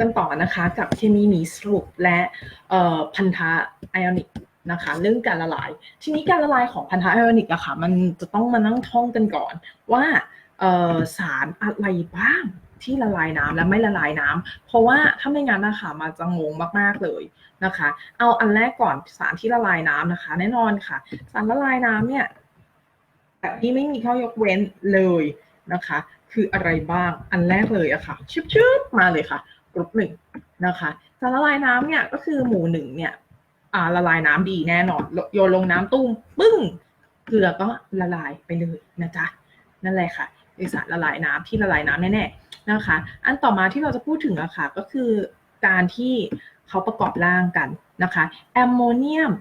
กันต่อนะคะกับเคมีหนีสรุปและพันธะไอออนิกนะคะเรื่องการละลาย ทีนี้การละลายของพันธะไอออนิกอะค่ะมันจะต้องมานั่งท่องกันก่อน ว่าสารอะไรบ้างที่ละลายน้ำและไม่ละลายน้ำเพราะว่าถ้าไม่งั้นนะคะมันจะงงมากๆเลยนะคะ เอาอันแรกก่อนสารที่ละลายน้ำนะคะ แน่นอนค่ะ สารละลายน้ำเนี่ยแบบที่ไม่มีข้อยกเว้นเลยนะคะ คืออะไรบ้างอันแรกเลยอะค่ะชึบชึบมาเลยค่ะ กรุ๊ปหนึ่งนะคะสารละลายน้ำเนี่ยก็คือหมู่หนึ่งเนี่ยอ่าละลายน้ำดีแน่นอนโยนลงน้ำตุ้มปึ้งเกลือก็ละลายไปเลยนะจ๊ะนั่นแหละค่ะคือสารละลายน้ำที่ละลายน้ำแน่ๆนะคะ อันต่อมาที่เราจะพูดถึงอะค่ะก็คือการที่เขาประกอบร่างกันนะคะแอมโมเนียม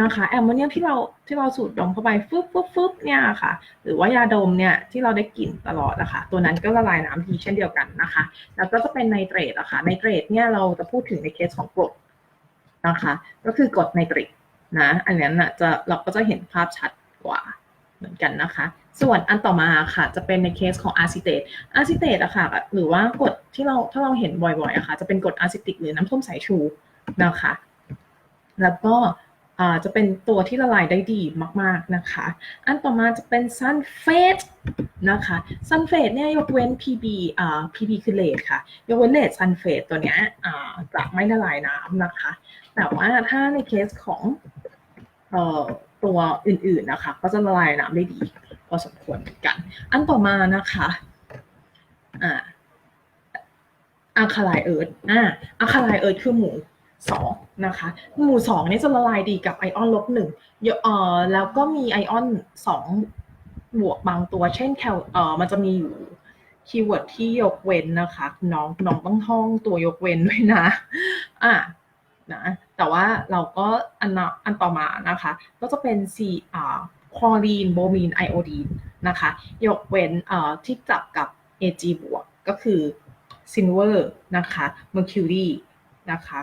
นะคะแอมโมเนียมที่เราที่เราสูดดมเข้าไปฟึบฟึบฟึบเนี่ยค่ะ หรือว่ายาดมเนี่ยที่เราได้กลิ่นตลอดนะคะตัวนั้นก็ละลายน้ำดีเช่นเดียวกันนะคะ แล้วก็จะเป็นไนเตรตอะค่ะไนเตรตเนี่ยเราจะพูดถึงในเคสของกรดนะคะ ก็คือกรดไนเตรตนะอันนั้นอะจะเราก็จะเห็นภาพชัดกว่าเหมือนกันนะคะ ส่วนอันต่อมาค่ะจะเป็นในเคสของอะซิเตตอะซิเตตอะค่ะหรือว่ากรดที่เราถ้าเราเห็นบ่อยๆอะค่ะจะเป็นกรดอะซิติกหรือน้ำส้มสายชูนะคะ แล้วก็ จะเป็นตัวที่ละลายได้ดีมาก ๆ นะคะ อันต่อมาจะเป็นซันเฟตนะคะซันเฟตเนี่ยยกเว้น PB อ่า PB คือเลดค่ะ ยกเว้นเลดซันเฟตตัวเนี้ยอ่าจะไม่ละลายน้ำนะคะ แต่ว่าถ้าในเคสของเอ่อตัวอื่น ๆ นะคะ ก็จะละลายน้ำได้ดีพอสมควรเหมือนกัน อันต่อมานะคะอ่าอะคาไลเอิร์ธอ่าอะคาไลเอิร์ธคือหมู สองนะคะหมู่สองนี่จะละลายดีกับไอออนลบหนึ่งเอ่อแล้วก็มีไอออนสองบวกบางตัว เช่นแคลเอ่อมันจะมีอยู่คีย์เวิร์ดที่ยกเว้นนะคะ น้องน้องต้องท่องตัวยกเว้นด้วยนะอะนะแต่ว่าเราก็อันอันต่อมานะคะ ก็จะเป็น C อ่าคลอรีนโบมีนไอโอดีนนะคะ ยกเว้นเอ่อที่จับกับ Ag บวกก็คือซินเวอร์นะคะ Mercury นะคะ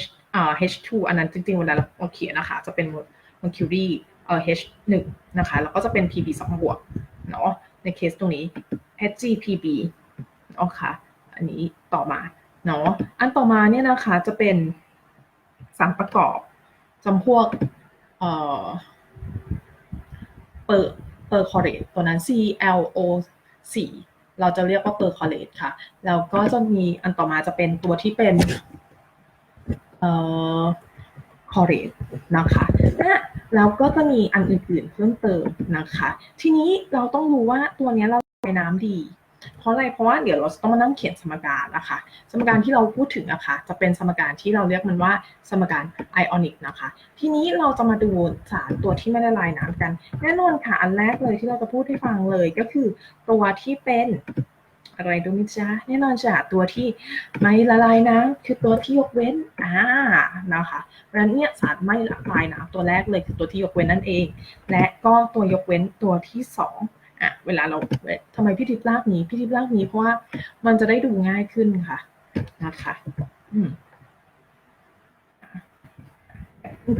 H อ่ H2 อันนั้นจริงๆเวลาเราเขียนนะคะ จะเป็น Mercury เอ่อ H1 นะคะแล้วก็จะเป็น Pb 2บวกเนาะในเคสตรงนี้ HgPb เนาะค่ะอันนี้ต่อมาเนาะอันต่อมาเนี่ยนะคะจะเป็นสารประกอบจำพวกเอ่อเปอร์เปอร์คอเรตตัวนั้น ClO4 เราจะเรียกว่าเปอร์คอเรตค่ะ แล้วก็จะมีอันต่อมาจะเป็นตัวที่เป็น เอ่อคอเรตนะคะและแล้วก็จะมีอันอื่นๆเพิ่มเติมนะคะ ทีนี้เราต้องรู้ว่าตัวนี้เราใช้น้ำดี เพราะอะไร เพราะว่าเดี๋ยวเราจะต้องมานั่งเขียนสมการนะคะ สมการที่เราพูดถึงนะคะจะเป็นสมการที่เราเรียกมันว่าสมการไอออนิกนะคะ ทีนี้เราจะมาดูสารตัวที่ไม่ละลายน้ำกัน แน่นอนค่ะ อันแรกเลยที่เราจะพูดให้ฟังเลยก็คือตัวที่เป็น อะไรดูมิจ้าแน่นอนจ้ะตัวที่ไม่ละลายน้ำคือตัวที่ยกเว้นอ่านะคะเพราะฉะนั้นเนี่ยสารไม่ละลายน้ำตัวแรกเลยคือตัวที่ยกเว้นนั่นเอง และก็ตัวยกเว้นตัวที่สองอะเวลาเราทำไมพี่ทิพย์ลากนี้พี่ทิพย์ลากนี้เพราะว่ามันจะได้ดูง่ายขึ้นค่ะนะคะอืม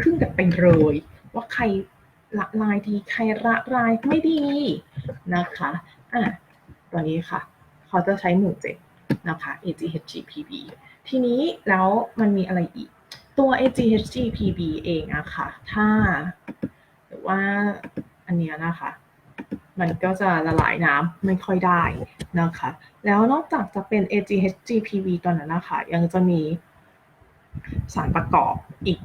ขึ้นกันไปเลยว่าใครละลายดีใครละลายไม่ดีนะคะอะตัวนี้ค่ะ เขาจะใช้หมู่เจ็ดนะคะ AGHGPB ทีนี้แล้วมันมีอะไรอีก ตัว AGHGPB เองอะค่ะ ถ้าหรือว่าอันเนี้ยนะคะ มันก็จะละลายน้ำไม่ค่อยได้นะคะ แล้วนอกจากจะเป็น AGHGPB ตัวนั้นนะคะ ยังจะมีสารประกอบอีก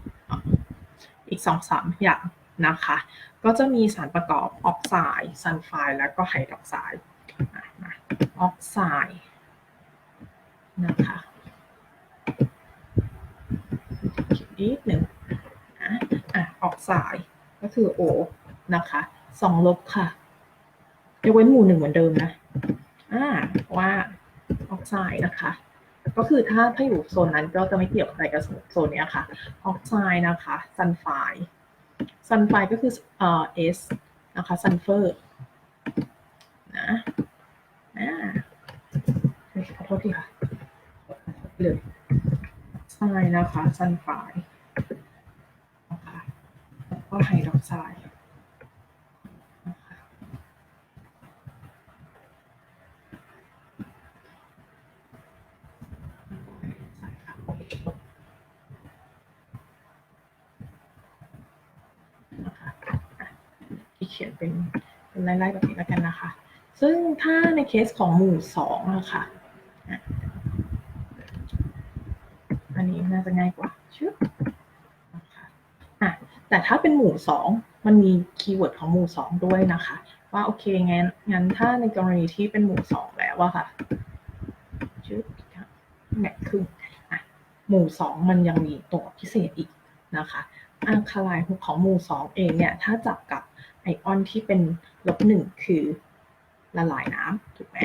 อีกสองสามอย่างนะคะ ก็จะมีสารประกอบออกไซด์ซัลไฟด์แล้วก็ไฮดรอกไซด์ ออกไซด์นะคะคิดอีกหนึ่งอะออกไซด์ก็คือ O นะคะสองลบค่ะยกเว้นหมู่หนึ่งเหมือนเดิมนะอ่าว่าออกไซด์นะคะ ก็คือถ้าถ้าอยู่โซนนั้นก็จะไม่เกี่ยวอะไรกับโซนนี้ค่ะ ออกไซด์นะคะซันไฟซันไฟก็คือเอ่อ S นะคะซันเฟอร์นะ อ่าขอโทษทีค่ะหรืออะไรนะคะซันฝายแล้วก็ไฮดรอกไซด์ที่เขียนเป็นเป็นไล่ๆแบบนี้แล้วกันนะคะ ซึ่งถ้าในเคสของหมู่สองอะค่ะ อันนี้น่าจะง่ายกว่าชึบอะแต่ถ้าเป็นหมู่สองมันมีคีย์เวิร์ดของหมู่สองด้วยนะคะ ว่าโอเคงั้นงั้นถ้าในกรณีที่เป็นหมู่สองแล้วอะค่ะชึบแม็กครึ่งอะหมู่สองมันยังมีตัวพิเศษอีกนะคะอังคาไลน์ของหมู่สองเองเนี่ยถ้าจับกับไอออนที่เป็นลบหนึ่งคือ ละลายน้ำถูกไหม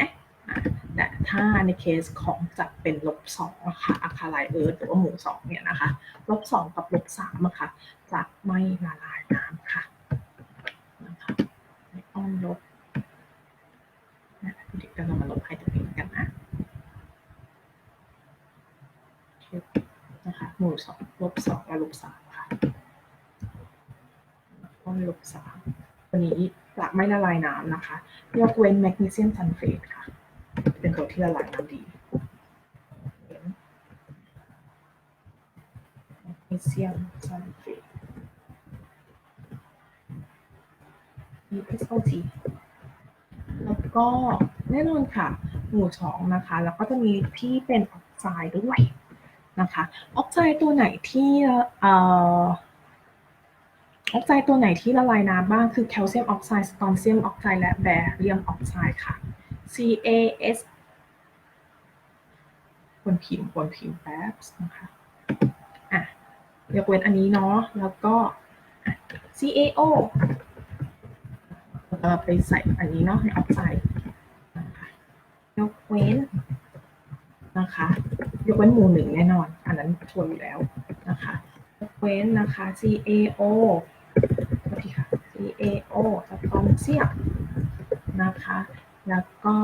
แต่ถ้าในเคสของจัดเป็นลบสองอะค่ะอะคาไลเอิร์ธหรือว่าหมู่สองเนี่ยนะคะลบสองกับลบสามอะค่ะจะไม่ละลายน้ำค่ะนะคะไอออนลบนะเดี๋ยวเรามาลบให้ตรงนี้กันนะนะคะหมู่สองลบสองและลบสามค่ะออนลบสามวันนี้ จะไม่ละลายน้ำนะคะ ยกเว้นแมกนีเซียมซัลเฟตค่ะ เป็นตัวที่ละลายน้ำดีแมกนีเซียมซัลเฟต ESLT แล้วก็แน่นอนค่ะ หมู่สองนะคะ แล้วก็จะมีที่เป็นออกไซด์ด้วยนะคะ ออกไซด์ตัวไหนที่เอ่อ ออกไซด์ตัวไหนที่ละลายน้ำบ้างคือแคลเซียมออกไซด์สตอนเซียมออกไซด์และแบเรียมออกไซด์ค่ะ CAS บนพิมพ์บนพิมพ์แป๊บนะคะอะยกเว้นอันนี้เนาะแล้วก็ CAO เราไปใส่อันนี้เนาะในออกไซด์นะคะยกเว้นนะคะยกเว้นหมู่หนึ่งแน่นอน อันนั้นชวนอยู่แล้วนะคะยกเว้นนะคะ CAO ค่ะ CAO สตอนเซียนะคะ แล้วก็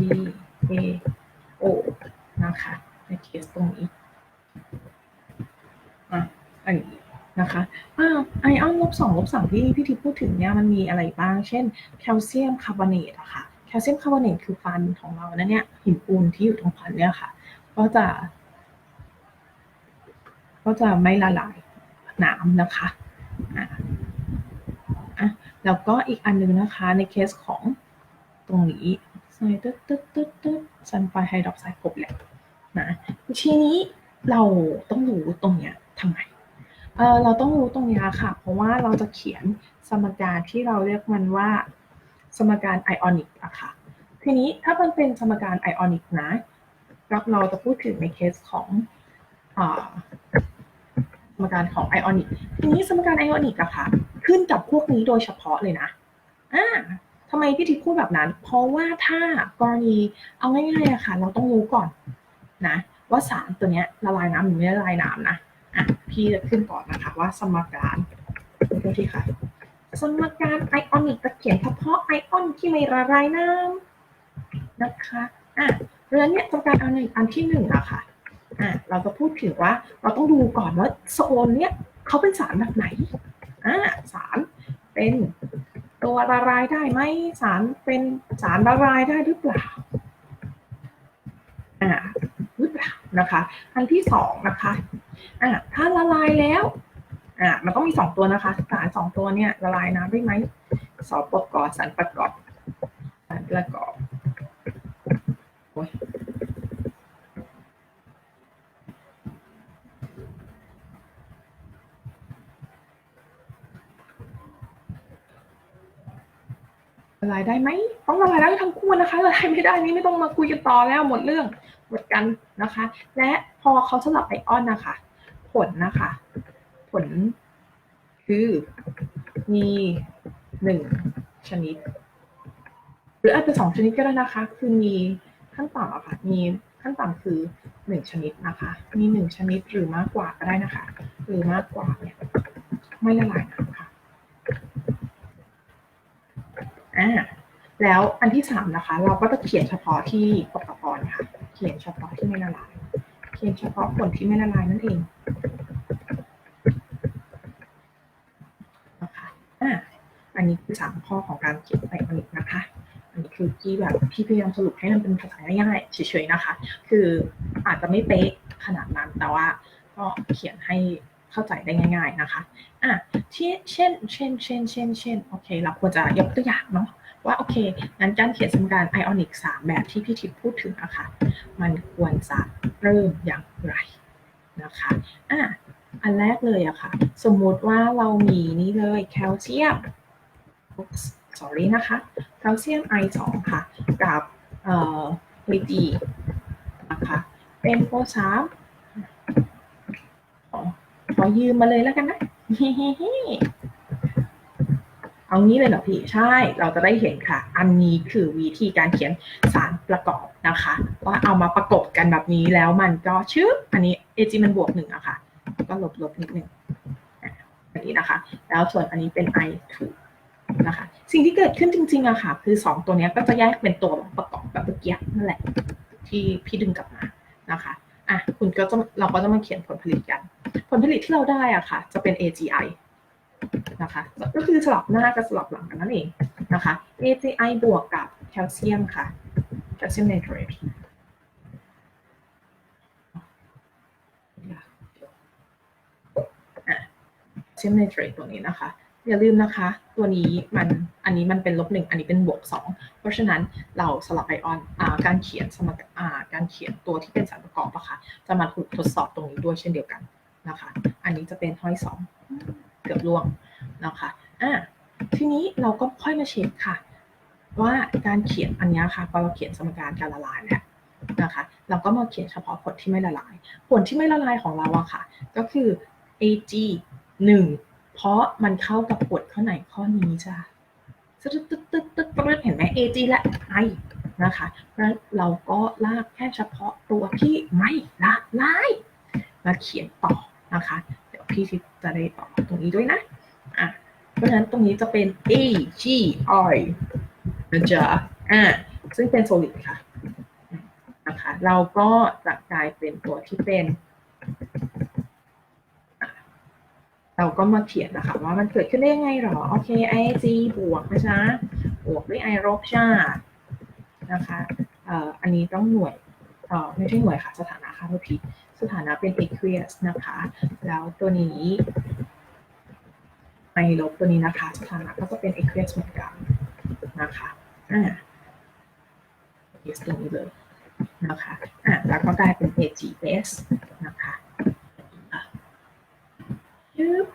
D A O นะคะในเคสตรงนี้อะอันนี้นะคะอ่าไอออนลบสองลบสามที่พี่ทิพย์พูดถึงเนี่ยมันมีอะไรบ้าง เช่นแคลเซียมคาร์บอเนตอะค่ะ แคลเซียมคาร์บอเนตคือฟันของเรานะเนี่ยหินปูนที่อยู่ตรงฟันเนี่ยค่ะ ก็จะ ก็จะไม่ละลายน้ำนะคะ แล้วก็อีกอันหนึงนะคะในเคสของตรงนี้ใส่ตึ๊ดตึ๊ดตึ๊ดตึ๊ดซันไฟไฮดรอกไซด์ครบแล้วนะทีนี้เราต้องรู้ตรงเนี้ยทำไมเออเราต้องรู้ตรงเนี้ยค่ะ เพราะว่าเราจะเขียนสมการที่เราเรียกมันว่าสมการไอออนิกอะค่ะ ทีนี้ถ้ามันเป็นสมการไอออนิกนะเราเราจะพูดถึงในเคสของอสมการของไอออนิก ทีนี้สมการไอออนิกอะค่ะ ขึ้นกับพวกนี้โดยเฉพาะเลยนะอ่าทำไมพี่ทิพย์พูดแบบนั้น เพราะว่าถ้ากรณีเอาง่ายๆอะค่ะ เราต้องรู้ก่อนนะ ว่าสารตัวเนี้ยละลายน้ำหรือไม่ละลายน้ำนะอะพี่จะขึ้นก่อนนะคะว่าสมการดูที่ค่ะ สมการไอออนิกจะเขียนเฉพาะไอออนที่ไม่ละลายน้ำนะคะอะเรื่องเนี้ยสมการไอออนิกอันที่หนึ่งอะค่ะอะเราจะพูดถึงว่าเราต้องดูก่อนว่าโซนเนี้ยเขาเป็นสารแบบไหน อ่าสารเป็นตัวละลายได้ไหมสารเป็นสารละลายได้หรือเปล่าอ่าหรือเปล่านะคะ อันที่สองนะคะอ่าถ้าละลายแล้วอ่ามันต้องมีสองตัวนะคะสารสองตัวเนี่ยละลายน้ำได้ไหมสอบประกอบสารประกอบสารประกอบโอ้ย ละลายได้ไหมต้องละลายได้ทั้งคู่นะคะละลายไม่ได้นี่ไม่ต้องมาคุยกันต่อแล้วหมดเรื่องหมดกันนะคะ และพอเขาสลับไอออนนะคะ ผลนะคะ ผลคือมีหนึ่งชนิด หรืออาจจะสองชนิดก็ได้นะคะ คือมีขั้นต่ำอะค่ะ มีขั้นต่ำคือหนึ่งชนิดนะคะ มีหนึ่งชนิดหรือมากกว่าก็ได้นะคะ หรือมากกว่าเนี่ยไม่ละลายน้ำค่ะ อ่าแล้วอันที่สามนะคะ เราก็จะเขียนเฉพาะที่ปกรณ์ค่ะ เขียนเฉพาะที่ไม่ละลาย เขียนเฉพาะผลที่ไม่ละลายนั่นเองนะคะอ่าอันนี้คือสามข้อของการเขียนไอออนิกนะคะ อันนี้คือที่แบบพี่พยายามสรุปให้มันเป็นภาษาง่ายๆเฉยๆนะคะ คืออาจจะไม่เป๊ะขนาดนั้นแต่ว่าก็เขียนให้ เข้าใจได้ง่าย ๆนะคะอะที่เช่นเช่นเช่นเช่นเช่นโอเค เราควรจะยกตัวอย่างเนาะว่าโอเคงั้นการเขียนสมการไอออนิก3แบบที่พี่ทิพย์พูดถึงอะค่ะมันควรจะเริ่มอย่างไรนะคะอะอันแรกเลยอะค่ะ สมมุติว่าเรามีนี่เลยแคลเซียม sorry นะคะแคลเซียมไอ2ค่ะ กับเอ่อลิตีนะคะเป็นโพสาม อยืมมาเลยแล้วกันนะเอางี้เลยเหรอพี่ใช่เราจะได้เห็นค่ะ อันนี้คือวิธีการเขียนสารประกอบนะคะ ว่าเอามาประกบกันแบบนี้แล้วมันก็ชื่ออันนี้ ag มันบวกหนึ่งอะค่ะก็ลบลบนิดนึงอะอันนี้นะคะ แล้วส่วนอันนี้เป็น i 2นะคะสิ่งที่เกิดขึ้นจริงๆอะค่ะ คือ 2 ตัวนี้ก็จะแยกเป็นตัวประกอบแบบเมื่อกี้นั่นแหละ ที่พี่ดึงกลับมานะคะอะคุณก็จะเราก็จะมาเขียนผลผลิตกัน ผลผลิตที่เราได้อะค่ะ จะเป็น AGI นะคะก็คือสลับหน้ากับสลับหลังกันนั่นเองนะคะ AGI บวกกับแคลเซียมค่ะแคลเซียมไนเตรตแคลเซียมไนเตรตตัวนี้นะคะ อย่าลืมนะคะ ตัวนี้มันอันนี้มันเป็นลบหนึ่งอันนี้เป็นบวกสองเพราะฉะนั้นเราสลับไอออนอการเขียนสมการการเขียนตัวที่เป็นสารประกอบอะค่ะจะมาถูกทดสอบตรงนี้ด้วยเช่นเดียวกัน นะคะ อันนี้จะเป็นห้อยสองเกือบล่วงนะคะอะทีนี้เราก็ค่อยมาเช็คค่ะ ว่าการเขียนอันนี้ค่ะพอเราเขียนสมการการละลายแล้วนะคะเราก็มาเขียนเฉพาะผลที่ไม่ละลาย ผลที่ไม่ละลายของเราอะค่ะ ก็คือ ag 1 เพราะมันเข้ากับกฎข้อไหนข้อนี้จ้ะตึ๊ดตึ๊ดตึ๊ดตึ๊ดตึ๊ดเห็นไหม ag และ i นะคะเพราะเราก็ลากแค่เฉพาะตัวที่ไม่ละลายมาเขียนต่อ นะคะ เดี๋ยวพี่จะได้ต่อตรงนี้ด้วยนะอะเพราะฉะนั้นตรงนี้จะเป็น A G I นะจ๊ะอะซึ่งเป็น solid ค่ะนะคะเราก็จะกลายเป็นตัวที่เป็นอะเราก็มาเขียนนะคะว่ามันเกิดขึ้นได้ยังไงหรอ โอเค Ig บวกนะจ๊ะบวกด้วย I ลบจ้านะคะเอ่ออันนี้ต้องหน่วยเอ่อไม่ใช่หน่วยค่ะ สถานะค่ะทุกที สถานะเป็น aqueous นะคะ แล้วตัวนี้ไอลบตัวนี้นะคะสถานะก็จะเป็น aqueous เหมือนกันนะคะอ่า yes ตรงนี้เลยนะคะอ่าแล้วก็กลายเป็น AGS นะคะอะปึ๊บ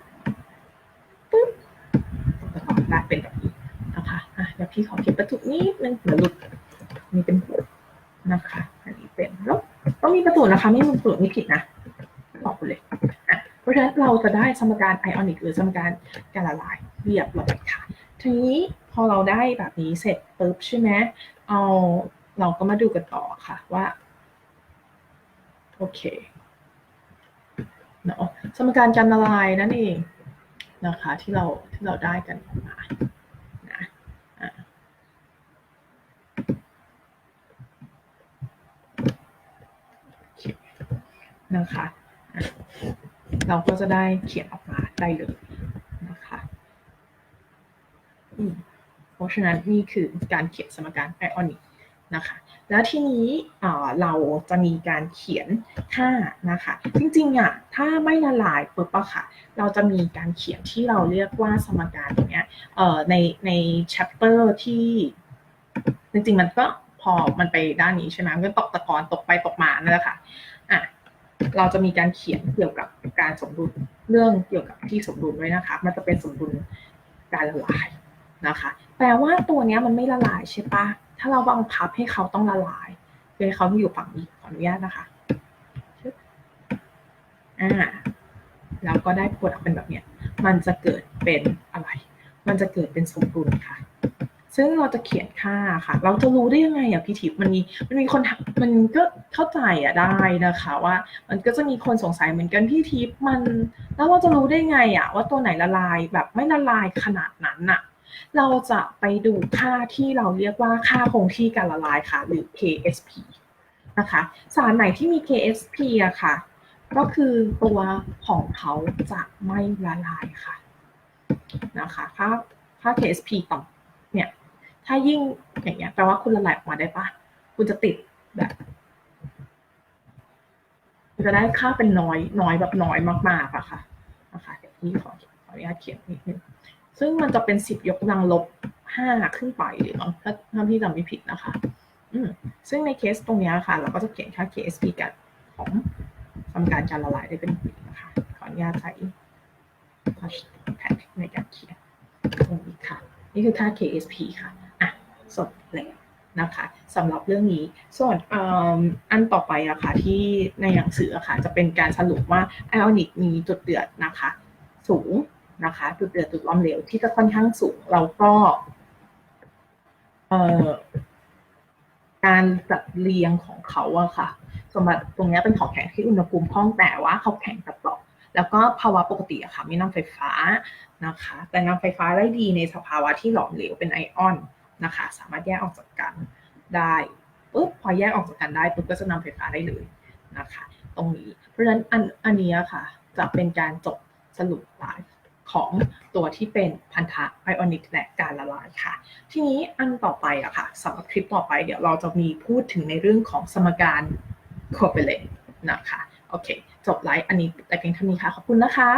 ปึ๊บก็กลายเป็นแบบนี้นะคะอะเดี๋ยวพี่ขอเก็บประตูนิดนึงเดี๋ยวหลุดนี่เป็นบวกนะคะ ต้องมีประตูนะคะ ไม่มีประตูนี่ผิดนะบอกไปเลยเพราะฉะนั้นเราจะได้สมการไอออนิกหรือสมการการละลายเรียบร้อยค่ะ ทีนี้พอเราได้แบบนี้เสร็จปุ๊บใช่ไหมเอาเราก็มาดูกันต่อค่ะว่า โอเคเนาะสมการการละลายนั่นเองนะคะที่เราที่เราได้กันมานะอะโอเค นะคะ เราก็จะได้เขียนออกมาได้เลยนะคะเพราะฉะนั้นนี่คือการเขียนสมการไอออนิกนะคะ แล้วทีนี้เราจะมีการเขียนค่านะคะ จริงๆอะถ้าไม่ละลายปุ๊บอะค่ะ เราจะมีการเขียนที่เราเรียกว่าสมการอย่างเงี้ยในใน chapter ที่ จริงๆมันก็พอมันไปด้านนี้ใช่ไหมมันก็ตกตะกอนตกไปตกมานั่นแหละคะ่ะ เราจะมีการเขียนเกี่ยวกับการสมดุลเรื่องเกี่ยวกับที่สมดุลไว้นะคะ มันจะเป็นสมดุลการละลายนะคะ แปลว่าตัวนี้มันไม่ละลายใช่ปะถ้าเราบังคับให้เขาต้องละลายโดยเขาอยู่ฝั่งนี้ขออนุญาตนะคะอ่าแล้วก็ได้ผลเป็นแบบเนี้ย มันจะเกิดเป็นอะไร มันจะเกิดเป็นสมดุลค่ะ ซึ่งเราจะเขียนค่าค่ะ เราจะรู้ได้ยังไงอะพี่ทิพย์มันมีมันมีคนมันก็เข้าใจอะได้นะคะว่า มันก็จะมีคนสงสัยเหมือนกันพี่ทิพย์มัน แล้วเราจะรู้ได้ไงอะว่าตัวไหนละลายแบบไม่ละลายขนาดนั้นอะเราจะไปดูค่าที่เราเรียกว่าค่าคงที่การละลายค่ะ หรือ KSP นะคะสารไหนที่มี KSP อะค่ะ ก็คือตัวของเขาจะไม่ละลายค่ะนะคะค่าค่า KSP ต่ำ ถ้ายิ่งอย่างเงี้ยแปลว่าคุณละลายออกมาได้ปะคุณจะติดแบบจะได้ค่าเป็นน้อยน้อยแบบน้อยมากๆอะค่ะนะคะที่ขอขออนุญาตเขียนนิดนึงซึ่งมันจะเป็นสิบยกกำลังลบห้าขึ้นไปหรือมั้งถ้าถ้าพี่จำไม่ผิดนะคะ อืมซึ่งในเคสตรงเนี้ยค่ะ เราก็จะเขียนค่า KSP กันของทำการการละลายได้เป็นปีนะคะ ขออนุญาตใช้ touch pad ในการเขียนตรงนี้ค่ะ นี่คือค่า KSP ค่ะ อะจบแล้วนะคะสำหรับเรื่องนี้ส่วนอ,อันต่อไปอะค่ะที่ในหนังสืออะค่ะจะเป็นการสรุปว่าไอออนิกมีจุดเดือดนะคะ สูงนะคะจุดเดือดจุดล้อมเหลวที่จะค่อนข้างสูงแล้วก็เอ่อการจัดเรียงของเขาอะค่ะ สมบัติตรงนี้เป็นของแข็งที่อุณหภูมิห้องแต่ว่าเขาแข็งกับเปราะแล้วก็ภาวะปกติอะค่ะมีน้ำไฟฟ้านะคะ แต่น้ำไฟฟ้าได้ดีในสภาวะที่หลอมเหลวเป็นไอออน นะคะ สามารถแยกออกจากกันได้ปุ๊บพอแยกออกจากกันได้ปุ๊บก็จะนำไฟฟ้าได้เลยนะคะ ตรงนี้ เพราะฉะนั้นอันอันนี้ค่ะ จะเป็นการจบสรุปไลฟ์ของตัวที่เป็นพันธะไอออนิกและการละลายค่ะ ทีนี้อันต่อไปอะค่ะสำหรับคลิปต่อไปเดี๋ยวเราจะมีพูดถึงในเรื่องของสมการ c o v a l e n t นะคะ โอเค จบไลฟ์อันนี้แต่เพียงเท่านี้ค่ะ ขอบคุณนะคะ